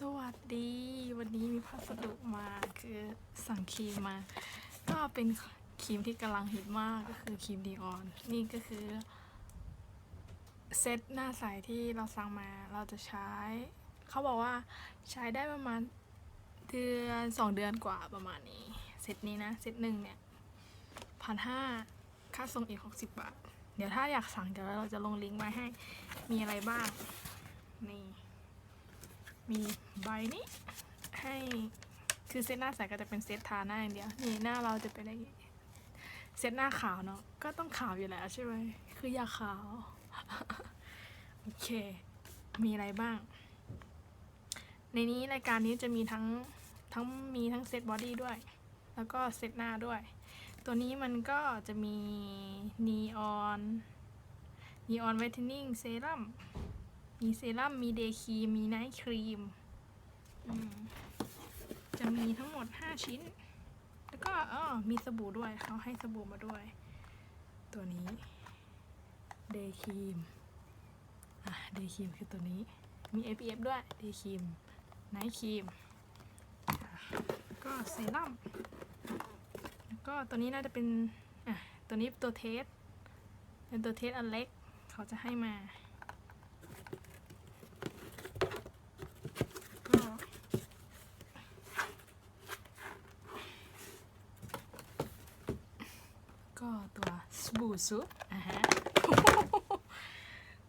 สวัสดี วันนี้มีพัสดุมาคือสั่งครีมมา ก็เป็นครีมที่กำลังฮิตมากก็คือครีมดีออน นี่ก็คือเซตหน้าใสที่เราสั่งมาเราจะใช้ เขาบอกว่าใช้ได้ประมาณเดือนสองเดือนกว่าประมาณนี้ เซตนี้นะ เซตหนึ่งเนี่ยพันห้าค่าส่งอีกหกสิบบาท เดี๋ยวถ้าอยากสั่งเดี๋ยวเราจะลงลิงก์ไว้ให้มีอะไรบ้าง นี่ มีใบนี้ให้คือเซตหน้าใสก็จะเป็นเซตทาหน้าอย่างเดียว นี่หน้าเราจะเป็นอะไรเซตหน้าขาวเนาะก็ต้องขาวอยู่แล้วใช่ไหมคืออยากขาว โอเค มีอะไรบ้าง ในนี้รายการนี้จะมีทั้งทั้งมีทั้งเซตบอดี้ด้วย แล้วก็เซตหน้าด้วย ตัวนี้มันก็จะมีนีออนนีออนไวท์เทนนิ่งเซรั่ม มีเซรั่ม มีเดย์ครีม มีไนท์ครีม จะมีทั้งหมด 5 ชิ้น แล้วก็อ๋อมีสบู่ด้วย เขาให้สบู่มาด้วย ตัวนี้ เดย์ครีม อะ เดย์ครีมคือตัวนี้ มี SPF ด้วย เดย์ครีม ไนท์ครีม ก็เซรั่ม แล้วก็ตัวนี้น่าจะเป็น อะ ตัวนี้ตัวเทส เป็นตัวเทสอันเล็ก เขาจะให้มา ก็ก็ตัวสบู่ ซุปอะฮะ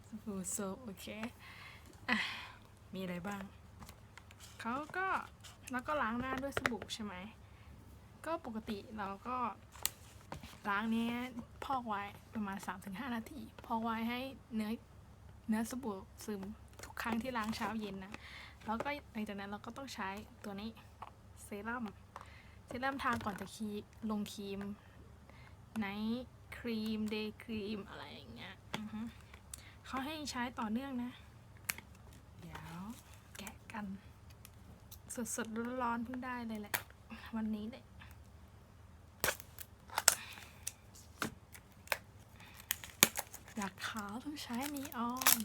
สบู่ซุปโอเคอะมีอะไรบ้างเขาก็แล้วก็ล้างหน้าด้วยสบู่ใช่ไหมก็ปกติเราก็ล้างเนี้ยพอกไว้ประมาณ 3-5 นาทีพอกไว้ให้เนื้อเนื้อสบู่ซึมทุกครั้งที่ล้างเช้าเย็นนะแล้วก็หลังจากนั้นเราก็ต้องใช้ตัวนี้เซรั่มเซรั่มทาก่อนจะคีลงครีมไนท์ ครีมเดย์ครีมอะไรอย่างเงี้ยเขาให้ใช้ต่อเนื่องนะ เดี๋ยวแกะกันสดสดๆร้อนๆเพิ่งได้เลยแหละ วันนี้เลยอยากขาวต้องใช้นีออน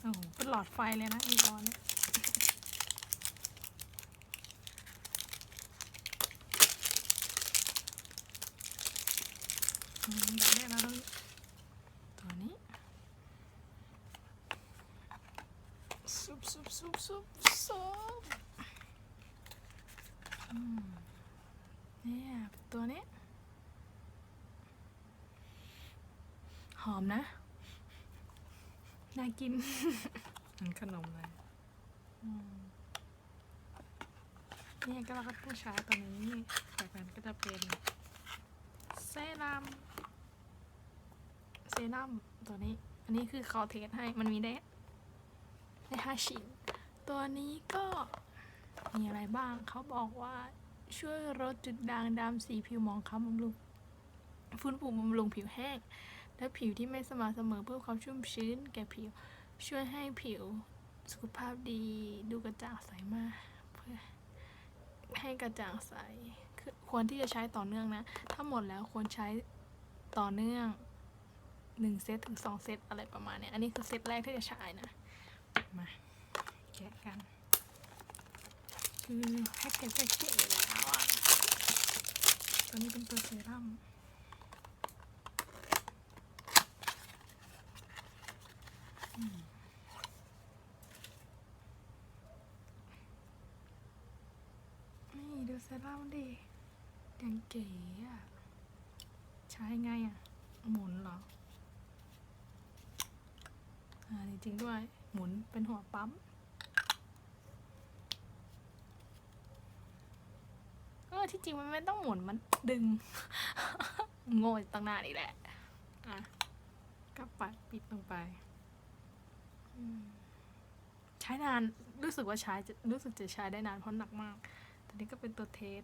โอ้โหเป็นหลอดไฟเลยนะนีออนเนี่ย อืมอยากได้แล้วต้องตัวนี้ซุบซุบซุบซุบซุบเนี่ยตัวนี้ หอมนะ น่ากินเหมือนขนมเลยเนี่ยก็เราก็ต้องใช้ตัวนี้จากนั้นก็จะเป็นเซรั่ม เซรั่มตัวนี้ อันนี้คือเขาเทสให้มันมีได้ได้ห้าชิ้น ตัวนี้ก็มีอะไรบ้าง เขาบอกว่าช่วยลดจุดด่างดำสีผิวหมองคล้ำบำรุงฟื้นฟูบำรุงผิวแห้ง และผิวที่ไม่สม่ำเสมอเพิ่มความชุ่มชื้น แก่ผิว ช่วยให้ผิวสุขภาพดีดูกระจ่างใสมาก เพื่อให้กระจ่างใสควรที่จะใช้ต่อเนื่องนะ ถ้าหมดแล้วควรใช้ต่อเนื่อง หนึ่งเซตถึงสองเซตอะไรประมาณเนี้ยอันนี้คือเซตแรกที่จะใช้นะ มาแกะกัน คือแพ็กเกจจะเก๋แล้วอะตัวนี้เป็นตัวเซรั่อมนี่ดูเซรั่มดิยังเก๋อะ ใช้ไงอะ หมุนเหรอ อ่าจริงๆด้วยหมุนเป็นหัวปั๊ม เออที่จริงมันไม่ต้องหมุนมันดึง โง่ตั้งหน้านี่แหละ อะกลับไปปิดลงไป ใช้นานรู้สึกว่าใช้รู้สึกจะใช้ได้นานเพราะหนักมากตอนนี้ก็เป็นตัวเทส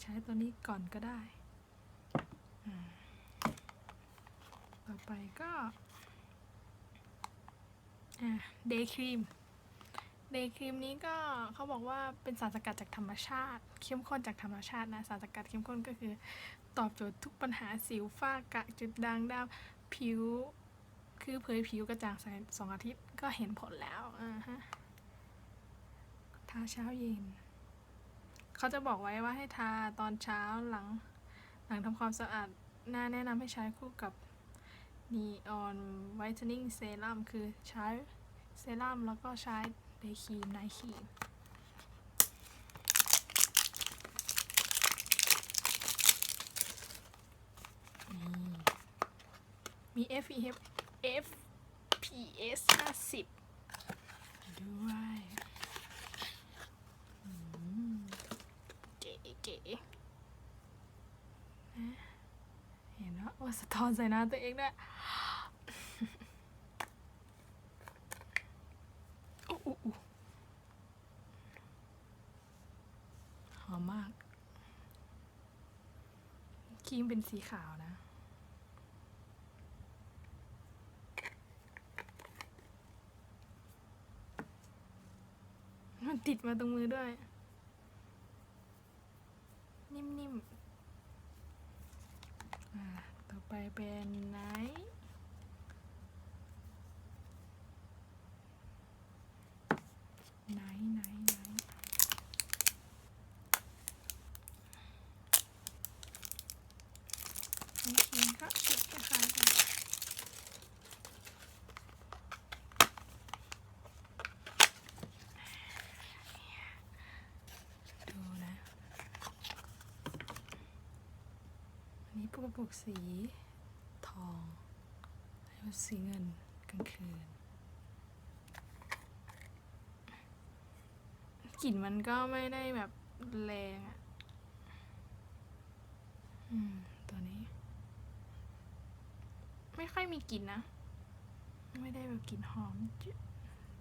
ใช้ตัวนี้ก่อนก็ได้ ต่อไปก็ เดย์ครีม เดย์ครีมนี้ก็เขาบอกว่าเป็นสารสกัดจากธรรมชาติ เข้มข้นจากธรรมชาตินะ สารสกัดเข้มข้นก็คือ ตอบโจทย์ทุกปัญหาสิวฝ้ากระจุดด่างดำผิว คือเผยผิวกระจ่างใสสองอาทิตย์ก็เห็นผลแล้วอ่าฮะทาเช้าเย็น เขาจะบอกไว้ว่าให้ทาตอนเช้าหลัง หลังทำความสะอาดหน้าแนะนำให้ใช้คู่กับ Neon Whitening Serum คือใช้เซรั่มแล้วก็ใช้เดย์ครีมไนท์ครีมมี FPF FPS 50 ด้วยเก๋เก๋เห็นว่าโอ้สะท้อนใส่หน้าตัวเองด้วยอู้อู้อู้ห อมมาก ครีมเป็นสีขาวนะ มันติดมาตรงมือด้วย นิ่มๆ ต่อไปเป็นไนท์ไนท์ไนท์ไนท์ไนท์ครีม ก็ชุดคล้ายๆกันดูนะอันนี้ปกปุกสีทองแล้วสีเงินกลางคืนกลิ่นมันก็ไม่ได้แบบแรงอะอืม ไม่ค่อยมีกลิ่นนะ ไม่ได้แบบกลิ่นหอม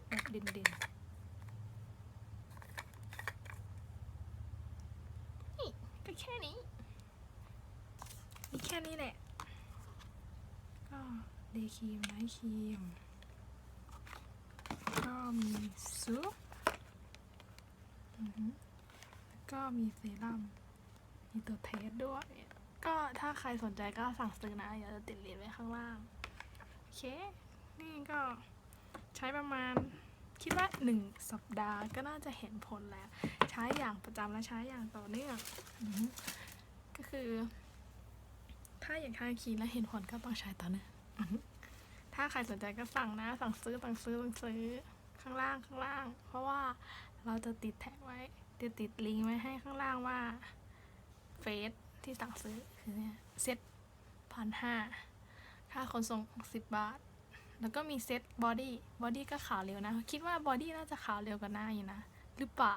แบบเด่นๆนี่ก็แค่นี้ มีแค่นี้แหละ ก็เดย์ครีมไนท์ครีม ก็มีซุปก็มีเซรั่ม มีตัวเทสด้วย ก็ถ้าใครสนใจก็สั่งซื้อนะเดี๋ยวจะติดลิงก์ไว้ข้างล่าง โอเค นี่ก็ใช้ประมาณคิดว่าหนึ่งสัปดาห์ก็น่าจะเห็นผลแล้ว ใช้อย่างประจำและใช้อย่างต่อเนื่องก็คือ ถ้าอยากทาครีมและเห็นผลก็ต้องใช้ต่อเนื่องถ้าใครสนใจก็สั่งนะ สั่งซื้อสั่งซื้อสั่งซื้อข้างล่างข้างล่าง เพราะว่าเราจะติดแท็กไว้จะติดลิงก์ไว้ให้ข้างล่างว่าเฟซ ที่สั่งซื้อคือเนี่ยเซ็ตพันห้าค่าขนส่งสิบบาท แล้วก็มีเซ็ตบอดี้บอดี้ก็ขาวเร็วนะ คิดว่าบอดี้น่าจะขาวเร็วกว่าหน้าอยู่นะ หรือเปล่า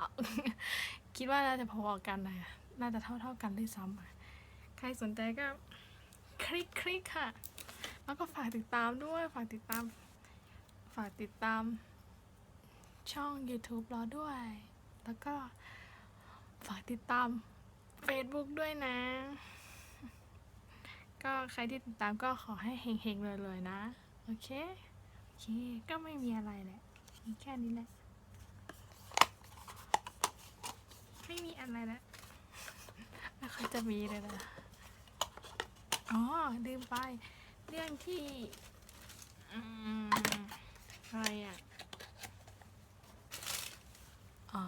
คิดว่าน่าจะพอๆกันนะน่าจะเท่าๆกันด้วยซ้ำใครสนใจก็ คลิกคลิกค่ะ แล้วก็ฝากติดตามด้วย ฝากติดตาม ฝากติดตาม ช่อง YouTube เราด้วย แล้วก็ฝากติดตาม Facebook ด้วยนะ ก็ใครที่ติดตามก็ขอให้เฮงๆเลยๆนะ โอเค โอเค ก็ไม่มีอะไรแหละ มีแค่นี้แหละ ไม่มีอะไรแล้วไม่ค่อยจะมีเลยนะอ๋อลืมไป เรื่องที่อืมอะไรอะ อ๋อ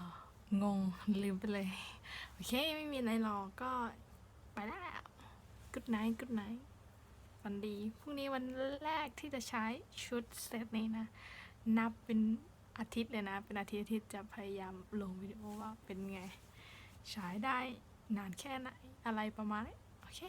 งง ลืมไปเลย โอเค ไม่มีอะไรหรอกก็ไปแล้ว good night good night วันดี พรุ่งนี้วันแรกที่จะใช้ชุดเซตนี้นะ นับเป็นอาทิตย์เลยนะ เป็นอาทิตย์อาทิตย์จะพยายามลงวิดีโอว่าเป็นไง ใช้ได้นานแค่ไหน อะไรประมาณนี้โอเค